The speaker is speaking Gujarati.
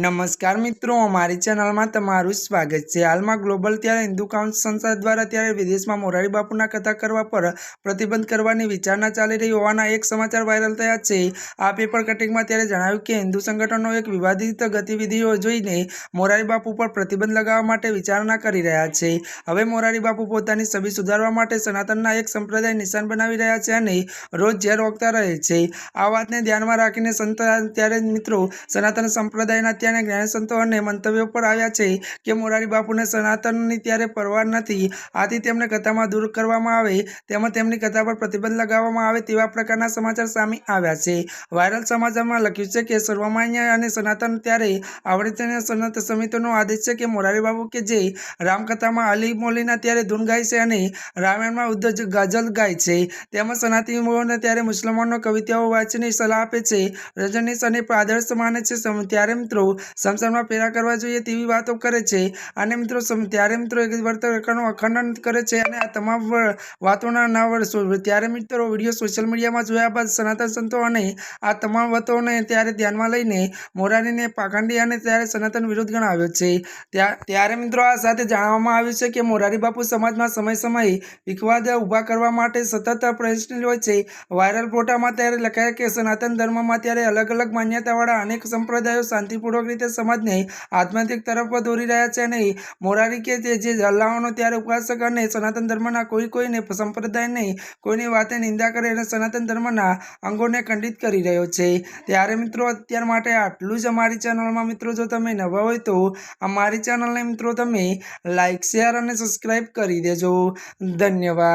નમસ્કાર મિત્રો, અમારી ચેનલમાં તમારું સ્વાગત છે. હાલમાં ગ્લોબલ ત્યારે હિન્દુ કાઉન્સિલ સંસ્થા દ્વારા ત્યારે વિદેશમાં મોરારી બાપુના કથા કરવા પર પ્રતિબંધ કરવાની વિચારણા ચાલી રહી હોવાના એક સમાચાર વાયરલ થયા છે. આ પેપર કટિંગમાં ત્યારે જણાવ્યું કે હિન્દુ સંગઠનો એક વિવાદિત ગતિવિધિઓ જોઈને મોરારી બાપુ પર પ્રતિબંધ લગાવવા માટે વિચારણા કરી રહ્યા છે. હવે મોરારી બાપુ પોતાની છબી સુધારવા માટે સનાતનના એક સંપ્રદાય નિશાન બનાવી રહ્યા છે અને રોજ ઝેર રોકતા રહે છે. આ વાતને ધ્યાનમાં રાખીને સંત ત્યારે મિત્રો, સનાતન સંપ્રદાયના ત્યાં જ્ઞાન સંતો અને મંતવ્યો પર આવ્યા છે કે મોરારી બાપુને સનાતનની ત્યારે પરવાર નથી. આથી તેમને કથામાં દૂર કરવામાં આવે તેમજ તેમની કથા પર પ્રતિબંધ લગાવવામાં આવે તેવા પ્રકારના સમાચાર સામે આવ્યા છે. વાયરલ સમાચારમાં લખ્યું છે કે સર્વમાન્ય અને સનાતન ત્યારે આવડતીને સનત સમિતિનો આદેશ છે કે મોરારી બાપુ કે જે રામકથામાં અલી મોલીના ત્યારે ધૂન ગાય છે અને રામાયણમાં ઉદ્ધ ગઝલ ગાય છે. તેમજ સનાતનીઓને ત્યારે મુસલમાનો કવિતાઓ વાંચીને સલાહ આપે છે. રજનીશ અને આદર્શ માને છે ત્યારે મિત્રો સંસારમાં પેરા કરવા જોઈએ તેવી વાતો કરે છે. અને મિત્રો ત્યારે મિત્રો એક વર્તકનું અખંડન કરે છે અને આ તમામ વાતોના ના વર્ષો ત્યારે મિત્રો વીડિયો સોશિયલ મીડિયામાં જોયા બાદ સનાતન સંતો અને આ તમામ વાતોને ત્યારે ધ્યાનમાં લઈને મોરારીને પાખંડી અને ત્યારે સનાતન વિરોધ ગણાવ્યો છે. ત્યાં, ત્યારે મિત્રો આ સાથે જાણવામાં આવ્યું છે કે મોરારી બાપુ સમાજમાં સમય સમયે વિખવાદ ઊભા કરવા માટે સતત પ્રયત્નશીલ હોય છે. વાયરલ ફોટામાં ત્યારે લખાય કે સનાતન ધર્મમાં ત્યારે અલગ અલગ માન્યતાવાળા અનેક સંપ્રદાયો શાંતિપૂર્વક રીતે સમાજને આધ્યાત્મિક તરફ દોરી રહ્યા છે અને મોરારી કે તે જે અલ્લાહનો ત્યારે ઉપાસક અને સનાતન ધર્મના કોઈ કોઈને સંપ્રદાયને કોઈની વાતે નિંદા કરે અને સનાતન ધર્મના અંગોને ખંડિત કરી રહ્યો છે. ત્યારે મિત્રો, અત્યાર માટે આટલું જ અમારી ચેનલમાં મિત્રો, જો તમે નવા હોય તો અમારી ચેનલને મિત્રો, તમે લાઇક શેર અને સબસ્ક્રાઈબ કરી દેજો. ધન્યવાદ.